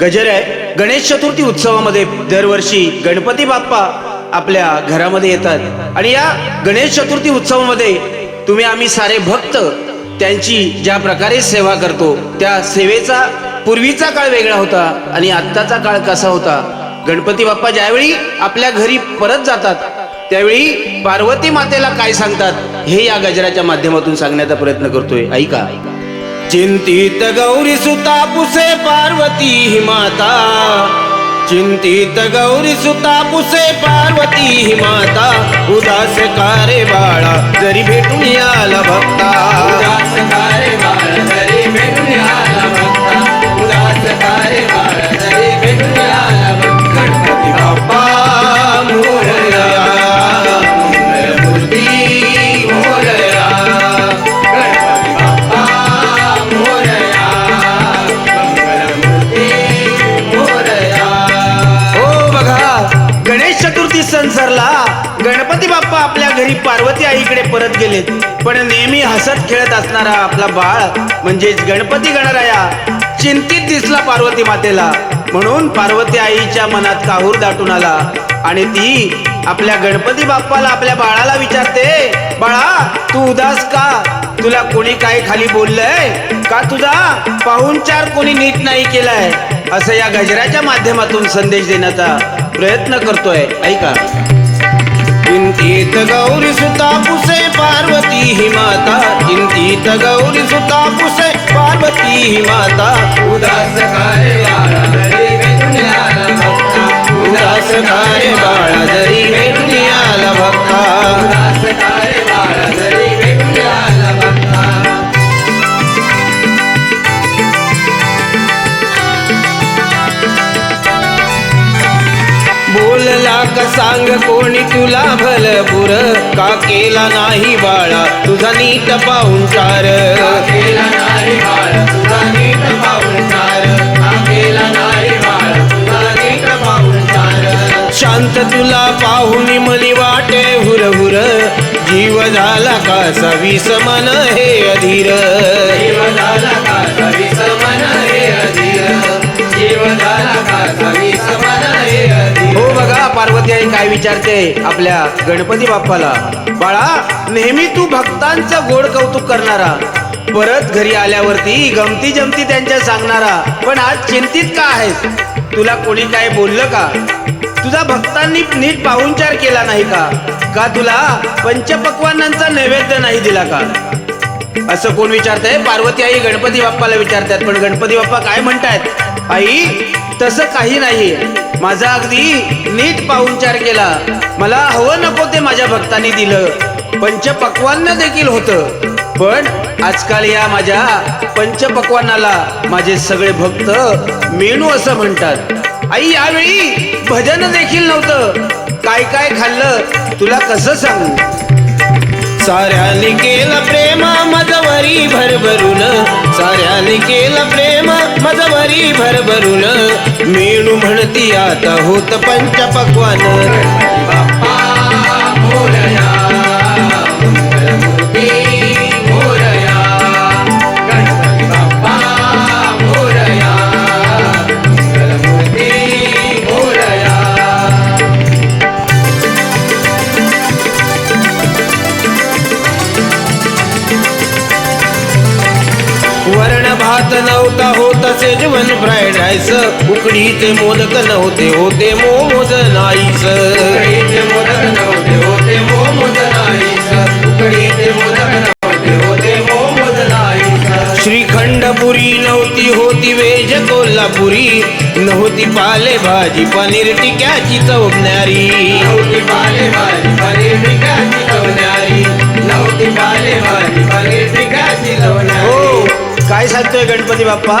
गजर आहे. गणेश चतुर्थी उत्सवामध्ये दरवर्षी गणपती बाप्पा आपल्या घरामध्ये येतात. आणि या गणेश चतुर्थी उत्सवामध्ये तुम्ही आम्ही सारे भक्त त्यांची ज्या प्रकारे सेवा करतो त्या सेवेचा पूर्वीचा काळ वेगळा होता आणि आत्ताचा काळ कसा होता? गणपती बाप्पा ज्यावेळी आपल्या घरी परत जातात त्यावेळी पार्वती मातेला काय सांगतात हे या गजराच्या माध्यमातून सांगण्याचा प्रयत्न करतोय. ऐका. चिंतित गौरी सुता पुसे पार्वती ही माता. चिंतित गौरी सुता पुसे पार्वती ही माता. उदास कारे बाळा जरी भेटून आला भक्ता. उदास कारे बाळा हसत खेळत असणारा आपला बाळ म्हणजेच गणपती गणराया चिंतित दिसला पार्वती मातेला. म्हणून पार्वती आईच्या मनात काहूर दाटून आला. आणि ती आपल्या गणपती बाप्पाला आपल्या बाळाला विचारते बाळा तू उदास का? तुला कोणी काय खाली बोललंय? का तुझा पाहुणचार कोणी नीट नाही केलाय? असं या गजराच्या माध्यमातून संदेश देण्याचा प्रयत्न करतोय. ऐका. चिंतित गौरी सुता पुसे पार्वती ही माता चिंतित गौरी सुता पुसे पार्वती ही माता. उदास काय? सांग कोणी तुला भल बुर का केला नाही बाळा तुझा नीट पाहुणचार केला नाही बाळ तुझा नीट पाहुणचार केला नाही बाळ तुझा नीट पाहुणचार शांत तुला पाहुणी मनी वाटे हुर हुर जीव झाला का सवीस मन हे अधीर? जीव झाला का कवी समन हे अधीर? हो बघा पार्वती आई काय विचारते आपल्या गणपती बाप्पाला बाळा नेहमी तू भक्तांचं गोड कौतुक करणारा परत घरी आल्यावरती गमती जमती त्यांच्या सांगणारा पण आज चिंतित का आहेस? तुला कोणी काय बोललं का? तुझा भक्तांनी नीट पाहुणचार केला नाही का? का तुला पंचपक्वानांचा नैवेद्य नाही दिला का? असं कोण विचारतंय? पार्वती आई गणपती बाप्पाला विचारतात पण गणपती बाप्पा काय म्हणतायत? आई तसं काही नाही. माझा अगदी नीट पाहुणचार केला. मला हवं नको ते माझ्या भक्तांनी दिलं. पंचपक्वान्न देखील होतं. पण आजकाल या माझ्या पंचपक्वानाला माझे सगळे भक्त मेनू असं म्हणतात. आई यावेळी भजन देखील नव्हतं. काय काय खाल्लं तुला कसं सांगू? साऱ्याने केलं प्रेम मजवरी भरभरून. साऱ्याने केलं प्रेम मजवरी भरभरून. मेणू म्हणती आता होत पंचपक्वान वरण भात नव्हता होत जेवण फ्राईड राईस उकडीचे मोदक नव्हते होते मोमोज नाईस उकडीचे मोदक नव्हते होते मोमोज नाहीस. उकडीचे मोदक नव्हते होते मोमोज श्रीखंड पुरी नव्हती होती वेज कोल्हापुरी. नव्हती पाले भाजी पनीर टिक्याची चवण्यारी नव्हती पालेभाजी काय गणपती बाप्पा.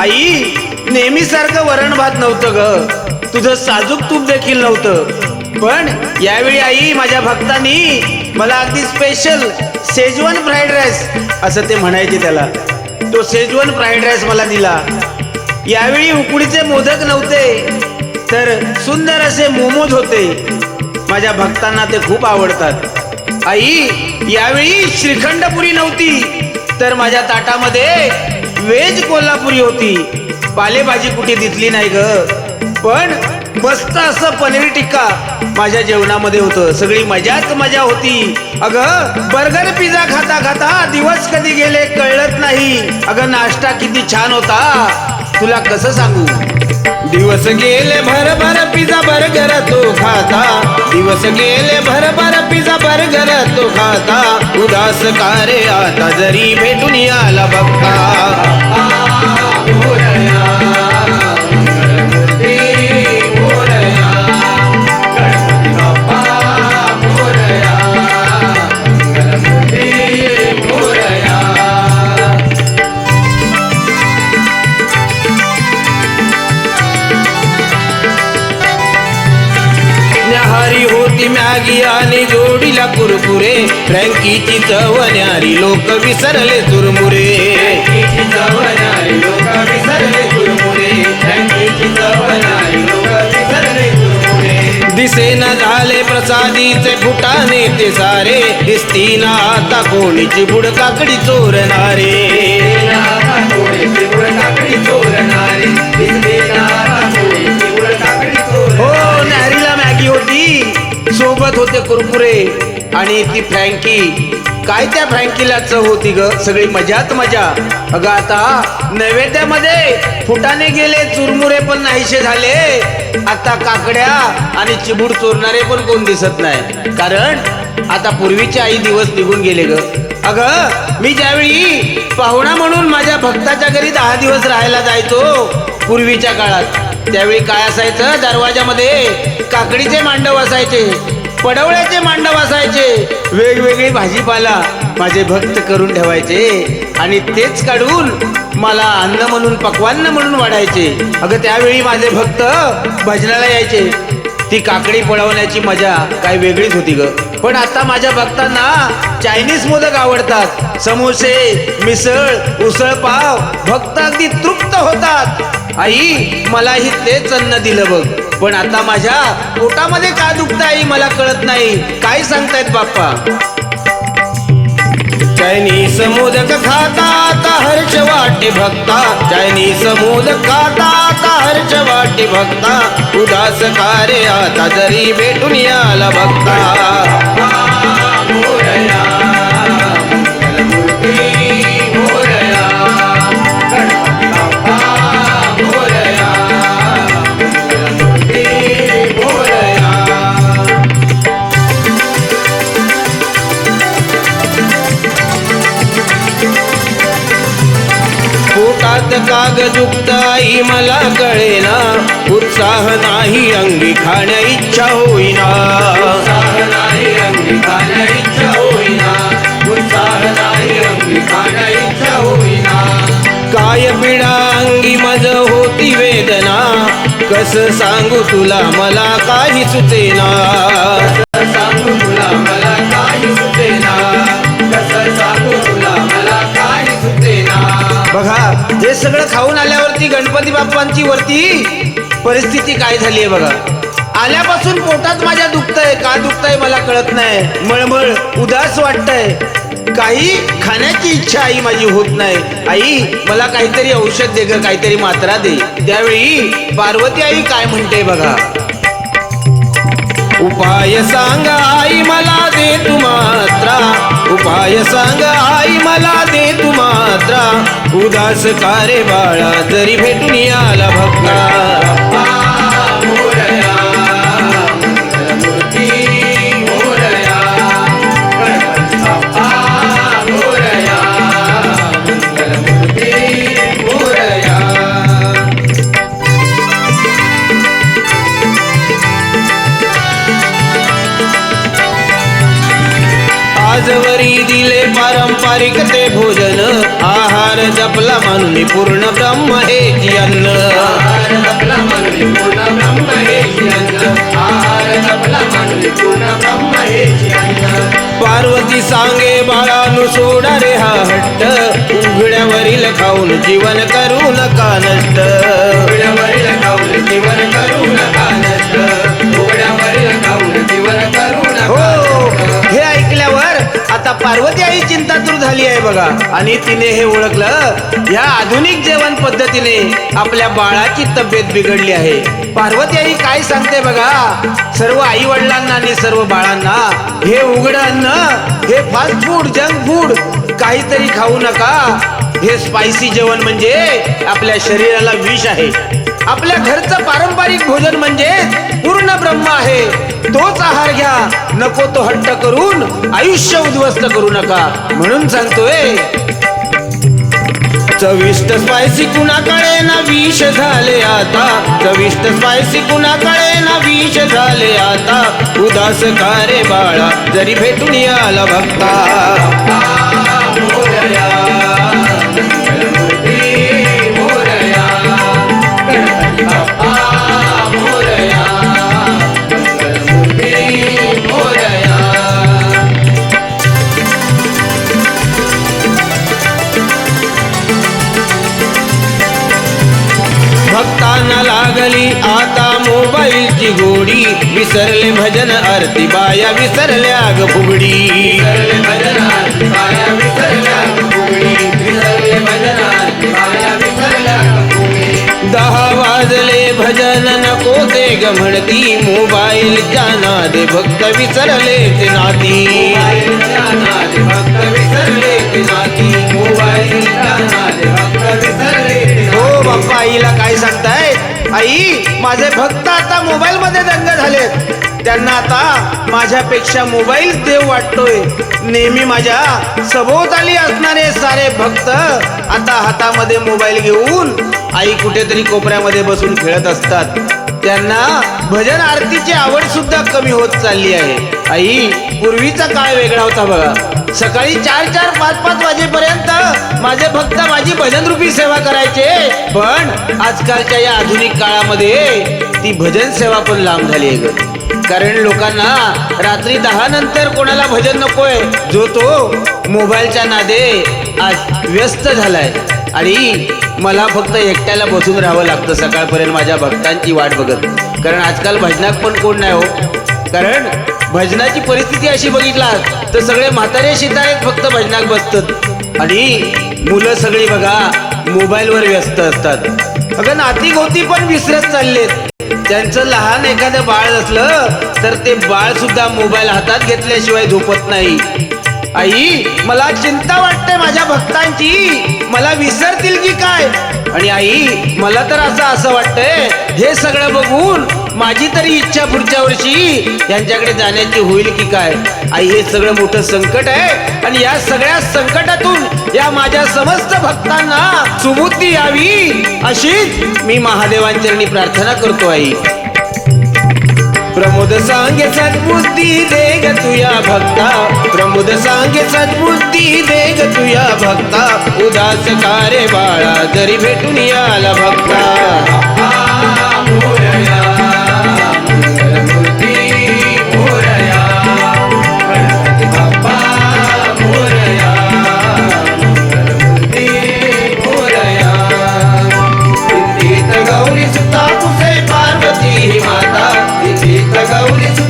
आई नेहमीसारखं वरण भात नव्हतं ग. तुझं साजूक तूप देखील नव्हतं. पण यावेळी आई माझ्या भक्तांनी मला अगदी स्पेशल सेजवन फ्राईड राईस असं ते म्हणायचे त्याला. तो सेजवन फ्राईड राईस मला दिला. यावेळी उकडीचे मोदक नव्हते तर सुंदर असे मोमोज होते. माझ्या भक्तांना ते खूप आवडतात. आई यावेळी श्रीखंडपुरी नव्हती तर माझ्या ताटामध्ये वेज कोल्हापुरी होती. पालेभाजी कुठे दिसली नाही ग. पण मस्त असं पनीर टिक्का माझ्या जेवणामध्ये होतं. सगळी मजाच मजा होती. अगं बर्गर पिझ्झा खाता खाता दिवस कधी गेले कळलत नाही. अगं नाश्ता किती छान होता. तुला कसं सांगू? दिवस गेले भर भर पिझा बर्गर तो खाता. दिवस गेले भर भर पिझ्झा बर्गर तो खाता. उदास का रे आता जरी भेटून आला बघता. आणि जोडीला कुरकुरे. फ्रँकीची चव न्यारी लोक विसरले चुरमुरे. दिसेना झाले प्रसादीचे फुटाने ते सारे. दिसतीना आता कोणीची बुड काकडी चोरणारे. होती होते कुरकुरे. आणि ती फ्रँकी काय त्या फ्रँकीला चव होती ग? सगळी मजात मजा. अगं आता नैवेद्यामध्ये फुटाने गेले चुरमुरे पण नाहीसे झाले. आता काकड्या आणि चिबूड चोरणारे पण कोण दिसत नाही. कारण आता पूर्वीचे आई दिवस निघून गेले ग. अग मी ज्यावेळी पाहुणा म्हणून माझ्या भक्ताच्या घरी दहा दिवस राहायला जायचो पूर्वीच्या काळात त्यावेळी काय असायचं? दरवाजामध्ये काकडीचे मांडव असायचे. पडवळ्याचे मांडव असायचे. वेगवेगळी भाजीपाला माझे भक्त करून ठेवायचे आणि तेच काढून मला अन्न म्हणून पक्वान्न म्हणून वाढायचे. अगं त्यावेळी माझे भक्त भजनाला यायचे. ती काकडी पळवण्याची मजा काय वेगळीच होती ग. पण आता माझ्या भक्तांना चायनीज मोदक आवडतात. समोसे मिसळ उसळ पाव भक्त अगदी तृप्त होतात. आई मलाही तेच अन्न दिलं बघ. पण आता माझ्या पोटामध्ये का दुखत आई? मला कळत नाही. काय सांगतायत बाप्पा? चैनी मोदक खाता आता हर्ष वाटे भक्ता। चायनीज मोदक खाता आता हर्ष वाटे भक्ता। उदास का आता जरी भेटून आला भक्ता। काग दुखत आई मला कळेना उत्साह नाही अंगी खाण्या इच्छा होईना. उत्साह नाही अंगी खाण्या इच्छा होईना. उत्साह नाही अंगी खाण्या इच्छा होईना. काय पिढा अंगी मज होती वेदना कस सांगू तुला मला काही सुचेना सांगू सगळं खाऊन आल्यावरती गणपती बाप्पांची वरती परिस्थिती काय झाली आहे बघा. आल्यापासून पोटात माझ्या दुखतंय का दुखतंय मला कळत नाही. मळमळ उदास वाटतंय. काही खाण्याची इच्छा आई माझी होत नाही. आई मला काहीतरी औषध दे ग काहीतरी मात्रा दे. त्यावेळी पार्वती आई काय म्हणते बघा? उपाय सांगा आई मला दे तू मात्रा. उपाय सांग आई मला दे तू मात्रा. उदास कारे बाळा जरी भेटून आला भक्ता ते भोजन. आहार जपला म्हणून पूर्ण ब्रह्म हे अन्न पार्वती सांगे बाळानु सोडा रे हा हट्ट. उघड्यावरील खाऊन जीवन करू नका नष्ट. उघड्यावरील खाऊन जीवन करू नका पार्वती आई चिंतातूर झाली आहे बघा. आणि तिने हे ओळखलं या आधुनिक जेवण पद्धतीने आपल्या बाळाची तब्येत बिघडली आहे. पार्वती आई काय सांगते बघा सर्व आई वडिलांना आणि सर्व बाळांना हे उघड अन्न हे फास्ट फूड जंक फूड काहीतरी खाऊ नका. हे स्पायसी जेवण म्हणजे आपल्या शरीराला विष आहे. आपल्या घरचं पारंपरिक भोजन म्हणजे पूर्ण ब्रह्म आहे. तोच आहार घ्या. नको तो हट्ट करून आयुष्य उद्ध्वस्त करू नका. म्हणून सांगतोय चविष्ट स्पायसी कुणाकडे? ना विष झाले आता. चविष्ट स्पायसी कुणाकडे? ना विष झाले आता. उदास का रे बाळा? जरी भेटून आला भक्ता. मोबाईलची गोडी विसरले भजन आरती बाया विसरल्या ग फुगडी दहा वाजले भजन नको ते ग म्हणती मोबाईलच्या नादे भक्त विसरले ते नाती. आई माझे भक्त आता मोबाईल मध्ये दंग झालेत. त्यांना आता माझ्यापेक्षा मोबाईल देव वाटतोय. नेहमी माझ्या सभोवताली असणारे सारे भक्त आता हातामध्ये मोबाईल घेऊन आई कुठेतरी कोपऱ्यामध्ये बसून खेळत असतात. त्यांना भजन आरतीची आवड सुद्धा कमी होत चालली आहे. आई पूर्वीचा काळ वेगळा होता बघा. सकाळी चार चार पाच पाच वाजेपर्यंत माझे भक्त माझी भजन रूपी सेवा करायचे. पण आजकालच्या या आधुनिक काळामध्ये ती भजन सेवा पण लांब झाली आहे कारण लोकांना रात्री दहा नंतर कोणाला भजन नकोय जो तो मोबाईलच्या नादे आज व्यस्त झालाय. आणि मला फक्त एकट्याला बसून राहावं लागतं सकाळपर्यंत माझ्या भक्तांची वाट बघत. कारण आजकाल भजनात पण कोण नाही हो. कारण भजनाची परिस्थिती अशी बघितला तर सगळे म्हातारे शितारे फक्त भजनात बसतात. आणि मुलं सगळी बघा मोबाईलवर व्यस्त असतात. अगं नाती गोती पण विसरत चाललेत. त्यांचं लहान एखादं बाळ असलं तर ते बाळ सुद्धा मोबाईल हातात घेतल्याशिवाय झोपत नाही. आई मला चिंता वाटते माझ्या भक्तांची. मला विसरतील की काय? आणि आई मला तर असं असं वाटतंय हे सगळं बघून माझी तरी इच्छा पुढच्या वर्षी यांच्याकडे जाण्याची होईल की काय? आई हे सगळं मोठं संकट आहे आणि या सगळ्या संकटातून या माझ्या समस्त भक्तांना सुबुद्धी यावी अशीच मी महादेवांचरणी प्रार्थना करतो आई. प्रमोद सांगे सद्बुद्धी दे ग तुया भक्ता. प्रमोद सांगे सद्बुद्धी दे ग तुया भक्ता. उदास का रे बाळा जरी भेटून आला भक्ता.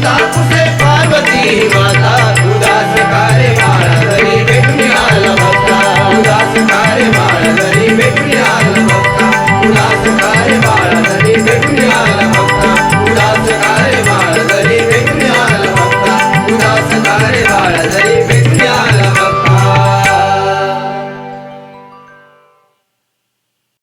tá